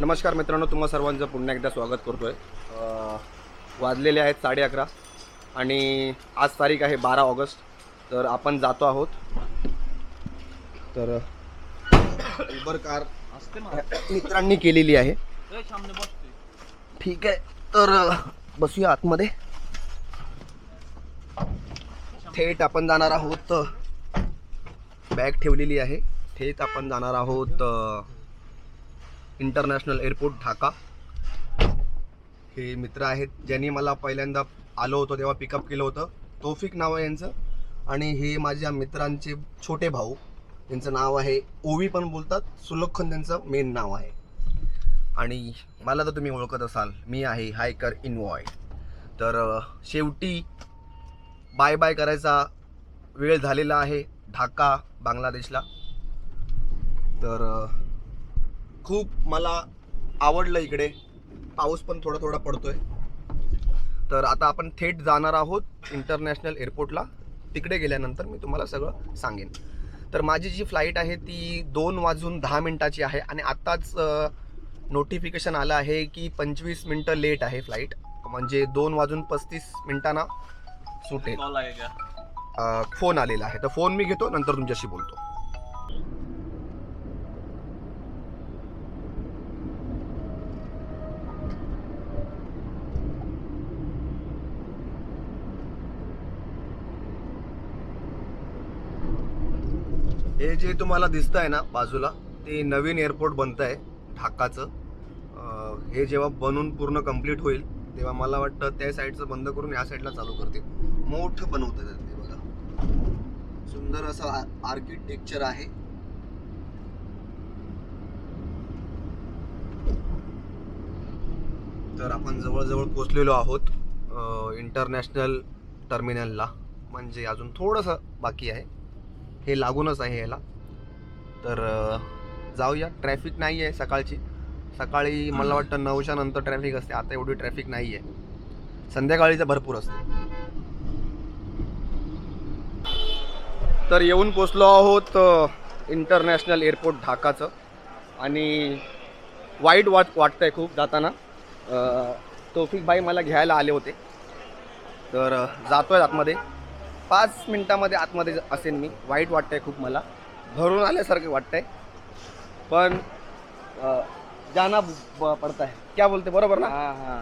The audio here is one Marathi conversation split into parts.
नमस्कार मित्रांनो तुम्हा सर्वांचं पुन्हा एकदा स्वागत करतोय. वाजलेले आहेत साडे अकरा आणि आज तारीख आहे बारा ऑगस्ट तर आपण जातो आहोत. तर उबर कार मित्रांनी केलेली आहे. ठीक आहे तर बसूया आतमध्ये. थेट आपण जाणार आहोत. बॅग ठेवलेली आहे. थेट आपण जाणार आहोत इंटरनॅशनल एअरपोर्ट ढाका. हे मित्र आहेत ज्यांनी मला पहिल्यांदा आलो होतो तेव्हा पिकअप केलं होतं. तौफिक नाव आहे यांचं. आणि हे माझ्या मित्रांचे छोटे भाऊ. यांचं नाव आहे ओवी पण बोलतात सुलक्षण त्यांचं मेन नाव आहे. आणि मला तर तुम्ही ओळखत असाल मी आहे हायकर इनवॉय तर शेवटी बाय बाय करायचा वेळ झालेला आहे ढाका बांगलादेशला. तर खूप मला आवडलं इकडे. पाऊस पण थोडा थोडा पडतोय. तर आता आपण थेट जाणार आहोत इंटरनॅशनल एअरपोर्टला. तिकडे गेल्यानंतर मी तुम्हाला सगळं सांगेन. तर माझी जी फ्लाईट आहे ती दोन वाजून दहा मिनटाची आहे आणि आत्ताच नोटिफिकेशन आलं आहे की पंचवीस मिनटं लेट आहे फ्लाईट. म्हणजे दोन वाजून पस्तीस मिनिटांना सुटेल. फोन आलेला आहे. तर फोन मी घेतो नंतर तुमच्याशी बोलतो. हे जे तुम्हाला दिसत आहे ना बाजूला ते नवीन एअरपोर्ट बनत आहे ढाकाचं हे जेव्हा बनून पूर्ण कंप्लीट होईल तेव्हा मला वाटतं त्या साईडचं बंद करून या साईडला चालू करतील. मोठं बनवतात ते बघा. सुंदर असं आर्किटेक्चर आहे. तर आपण जवळजवळ पोचलेलो आहोत इंटरनॅशनल टर्मिनलला म्हणजे अजून थोडंसं बाकी आहे. हे लागूनच आहे याला. तर जाऊया. ट्रॅफिक नाही आहे सकाळची. सकाळी मला वाटतं नऊच्या नंतर ट्रॅफिक असते. आता एवढी ट्रॅफिक नाही आहे. संध्याकाळी तर भरपूर असते. तर येऊन पोचलो आहोत इंटरनॅशनल एअरपोर्ट ढाकाचं. आणि वाईट वाट वाटतंय खूप जाताना. अ, भाई मला घ्यायला आले होते. तर जातो जातोय आतमध्ये. पाच मिनिटामध्ये आतमध्ये असेल मी. वाईट वाटतंय खूप मला. भरून आल्यासारखं वाटतंय. पण जाना पडता है क्या बोलते? बरोबर ना?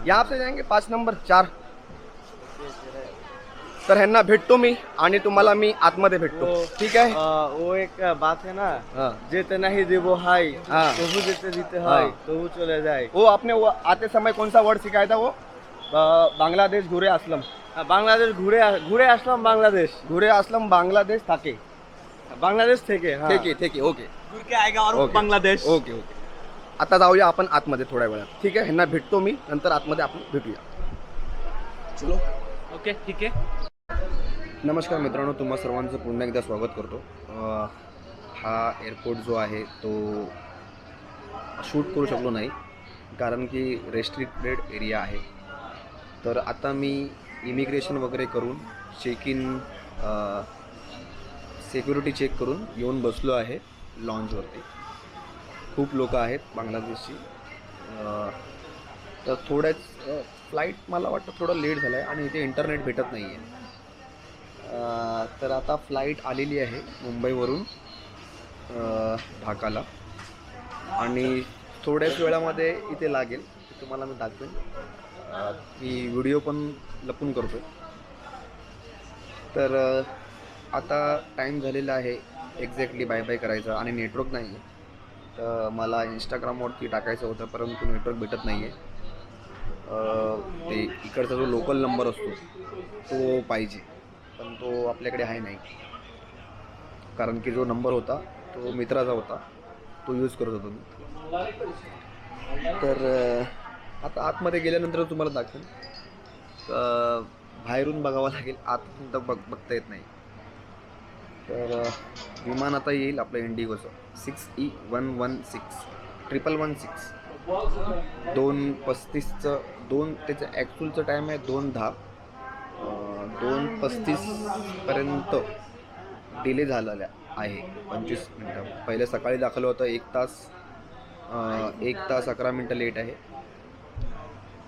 यहाँ से जाएंगे पाच नंबर चार. तर ह्यांना भेटतो मी आणि तुम्हाला मी आतमध्ये भेटतो. ठीक आहे? वो एक बात है ना. जेते नहीं देवो हाय हाँ. प्रभु जेते जीते हाँ. हाय प्रभु चले जाए वो आपने वो आते समय कौन सा वर्ड सिखाया था वो? बांग्लादेश घुरे असलम. बांग्लादेश घुरे घुरे असलाम बांग्लादेश. घुरे असलम बांग्लादेश थाके. बांग्लादेश थे के हाँ. ठीक आहे ठीक आहे ओके. घुर के आएगा और ओके. बांग्लादेश. Okay okay. आता जाऊया आपण आतमध्ये थोड्या वेळात. ठीक आहे ह्यांना भेटतो मी नंतर आतमध्ये आपण भेटूया. चलो. ओके ठीक है नमस्कार मित्रांनो तुम्हा सर्वांचं पुन्हा एकदा स्वागत करतो. हा एअरपोर्ट जो आहे तो शूट करू शकलो नाही कारण की रेस्ट्रिक्टेड एरिया आहे. तर आता मी इमिग्रेशन वगैरे करून चेक इन सिक्युरिटी चेक करून येऊन बसलो आहे लॉन्चवरती खूप लोक आहेत बांगलादेशची. तर थोड्याच फ्लाईट मला वाटतं थोडं लेट झालं आहे आणि इथे इंटरनेट भेटत नाही आहे तर आता फ्लाईट आलेली आहे मुंबईवरून ढाकाला. आणि थोड्याच वेळामध्ये इथे लागेल. ते तुम्हाला मी दाखवेन. ती मी व्हिडिओ पण लपून करतो तर आता टाईम झालेला आहे एक्झॅक्टली बाय बाय करायचं आणि नेटवर्क नाही आहे तर मला इंस्टाग्रामवरती टाकायचं होतं परंतु नेटवर्क भेटत नाही आहे ते इकडचा जो लोकल नंबर असतो तो पाहिजे. पण तो आपल्याकडे आहे नाही. कारण की जो नंबर होता तो मित्राचा होता. तो यूज करत होतो मी. तर आता आतमध्ये गेल्यानंतर तुम्हाला दाखवेल बाहेरून बघावं लागेल. आतून तर बघ बघता येत नाही. तर विमान आता येईल आपलं इंडिगोचं six E one one six triple one six दोन पस्तीसचं दोन त्याचं ॲक्च्युअलचं टाईम आहे दोन दहा. दोन पस्तीसपर्यंत डिले झालेल्या आहे. पंचवीस मिनटं. पहिले सकाळी दाखवलं होतं एक तास एक तास अकरा मिनटं लेट आहे.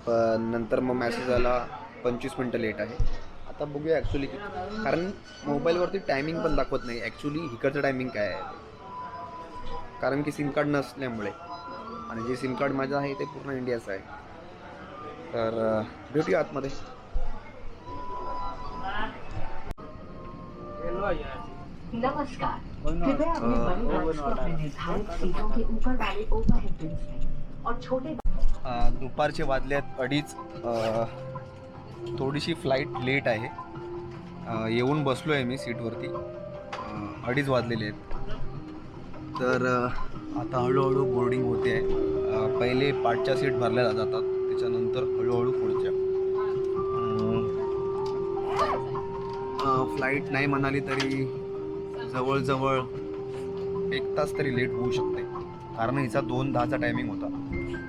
पण नंतर मग मॅसेज आला पंचवीस मिनटं लेट आहे. आता बघूया ॲक्च्युली कारण मोबाईलवरती टायमिंग पण दाखवत नाही. ॲक्च्युली इकडचं टायमिंग काय आहे? कारण की सिम कार्ड नसल्यामुळे. आणि जे सिम कार्ड माझं आहे ते पूर्ण इंडियाचं आहे. तर भेटूया आतमध्ये. नमस्कार. कृपया अपने बड़े बॉक्स को अपने निर्धारित सीटों के ऊपर वाले ओवरहेड बिन्स में और छोटे दुपारचे वाजले आहेत अडीच. थोडीशी फ्लाईट लेट आहे. येऊन बसलो आहे मी सीटवरती. अडीच वाजलेले आहेत. तर आता हळूहळू बोर्डिंग होते आहे. पहिले पाठच्या सीट भरल्या जातात. त्याच्यानंतर हळूहळू पुढच्या. फ्लाईट नाही म्हणाली तरी जवळजवळ एक तास तरी लेट होऊ शकते. कारण हिचा दोन दहाचा टायमिंग होता.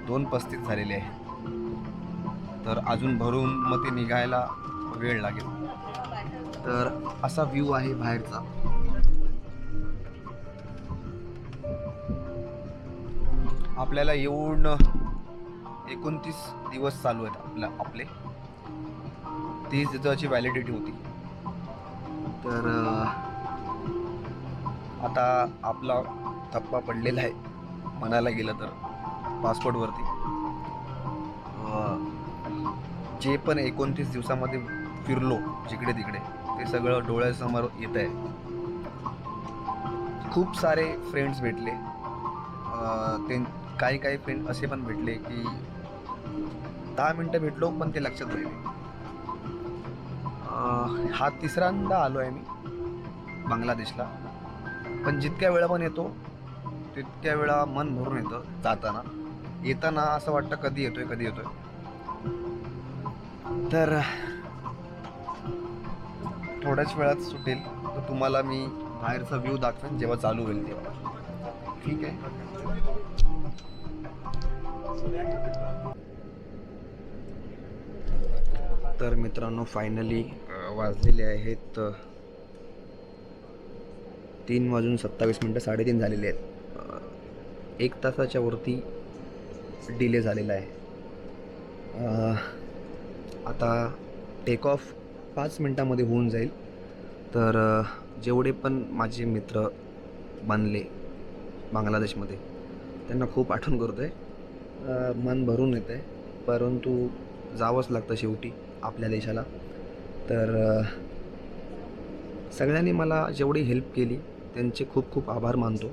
दोन पस्तीस झालेले आहे तर अजून भरून मग ते निघायला वेळ लागेल. तर असा व्ह्यू आहे बाहेरचा. आपल्याला येऊन एकोणतीस दिवस चालू आहेत आपल्या आपले. तीस दिवसाची व्हॅलिडिटी होती. तर आता आपला थप्पा पडलेला आहे. म्हणायला गेलं तर. पासपोर्टवरती जे पण एकोणतीस दिवसामध्ये फिरलो जिकडे तिकडे ते सगळं डोळ्यासमोर येत आहे खूप सारे फ्रेंड्स भेटले. ते काही काही फ्रेंड असे पण भेटले की दहा मिनटं भेटलो पण ते लक्षात राहिले. हा तिसऱ्यांदा आलो आहे मी बांगलादेशला. पण जितक्या वेळा पण येतो तितक्या वेळा मन भरून येतं जाताना. येताना असं वाटतं कधी येतोय कधी येतोय. तर थोड्याच वेळात सुटेल. तर तुम्हाला मी बाहेरचा व्ह्यू दाखवेन जेव्हा चालू होईल तेव्हा. ठीक आहे? तर मित्रांनो फायनली वाजलेले आहेत तीन वाजून सत्तावीस मिनटं साडेतीन झालेले आहेत. एक तासाच्या वरती डिले झालेला आहे. आता टेक ऑफ पाच मिनटामध्ये होऊन जाईल. तर जेवढे पण माझे मित्र बनले बांगलादेशमध्ये त्यांना खूप आठवण करतो आहे मन भरून येतं आहे परंतु जावंच लागतं शेवटी आपल्या देशाला. तर सगळ्यांनी मला जेवढी हेल्प केली त्यांचे खूप खूप आभार मानतो.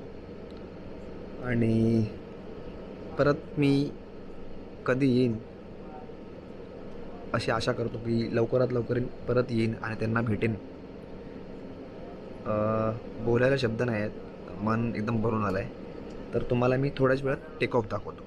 आणि परत मी कधी येईन? अशी आशा करतो की लवकरात लवकर परत येईन आणि त्यांना भेटेन. बोलायला शब्द नाही आहेत मन एकदम भरून आलं आहे तर तुम्हाला मी थोड्याच वेळात टेक ऑफ दाखवतो.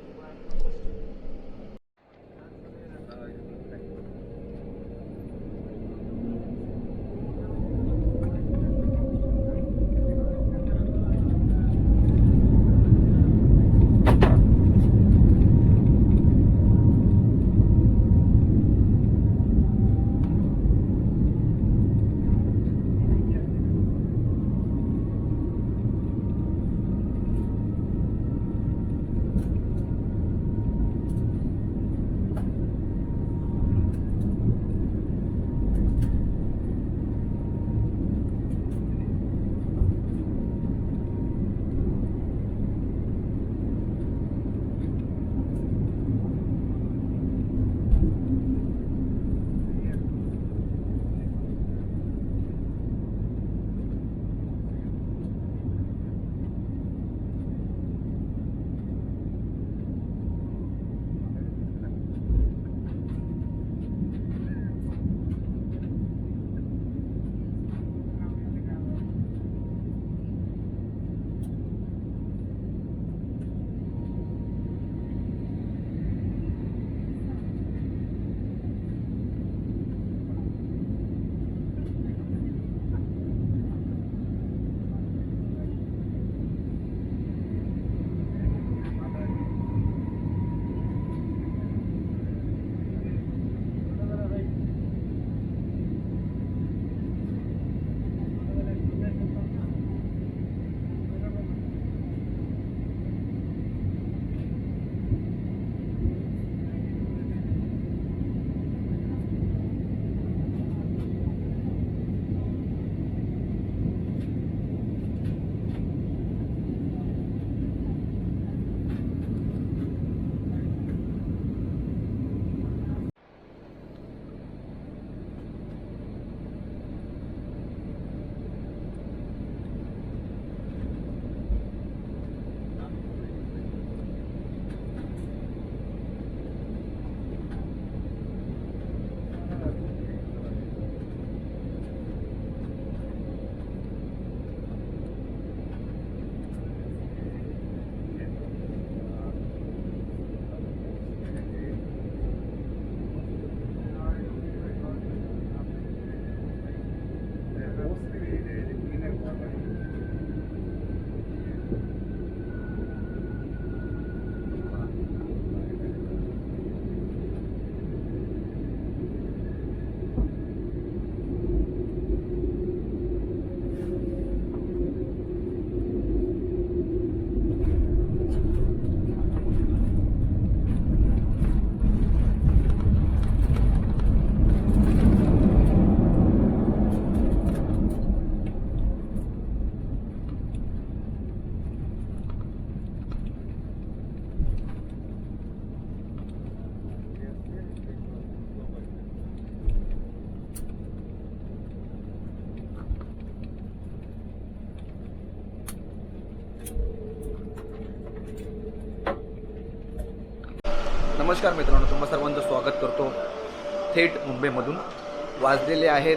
नमस्कार मित्रांनो तुम्हा सर्वांचं स्वागत करतो थेट मुंबईमधून. वाजलेले आहेत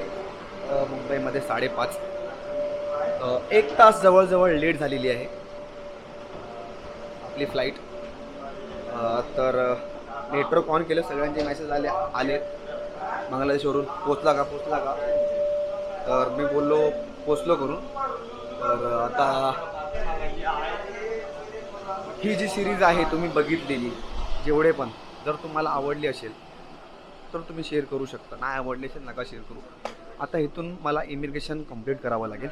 मुंबईमध्ये साडेपाच. एक तास जवळजवळ लेट झालेली आहे आपली फ्लाईट. तर नेटवर्क ऑन केलं सगळ्यांचे मेसेज आले आले. बांगलादेशवरून पोचला का पोचला का? तर मी बोललो पोचलो करून. तर आता ही जी सिरीज आहे तुम्ही बघितलेली जेवढे पण जर तुम्हाला आवडली असेल तर तुम्ही शेअर करू शकता. नाही आवडली असेल नका शेअर करू. आता इथून मला इमिग्रेशन कंप्लीट करावं लागेल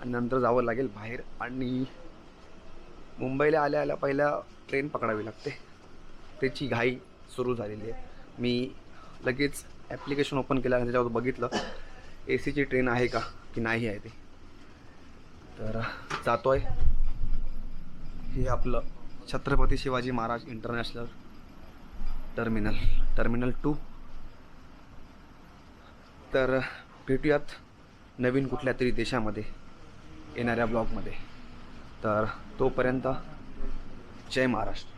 आणि नंतर जावं लागेल बाहेर आणि मुंबईला आल्या आल्या पहिल्या ट्रेन पकडावी लागते. त्याची घाई सुरू झालेली आहे. मी लगेच ॲप्लिकेशन ओपन केलं आणि त्याच्यावर बघितलं ए सीची ट्रेन आहे का की नाही आहे ती. तर जातो आहे हे आपलं Chhatrapati Shivaji Maharaj international terminal terminal two. तर भेटूयात नवीन कुठल्या तरी देशामध्ये येणाऱ्या ब्लॉगमध्ये. तर तोपर्यंत जय महाराष्ट्र.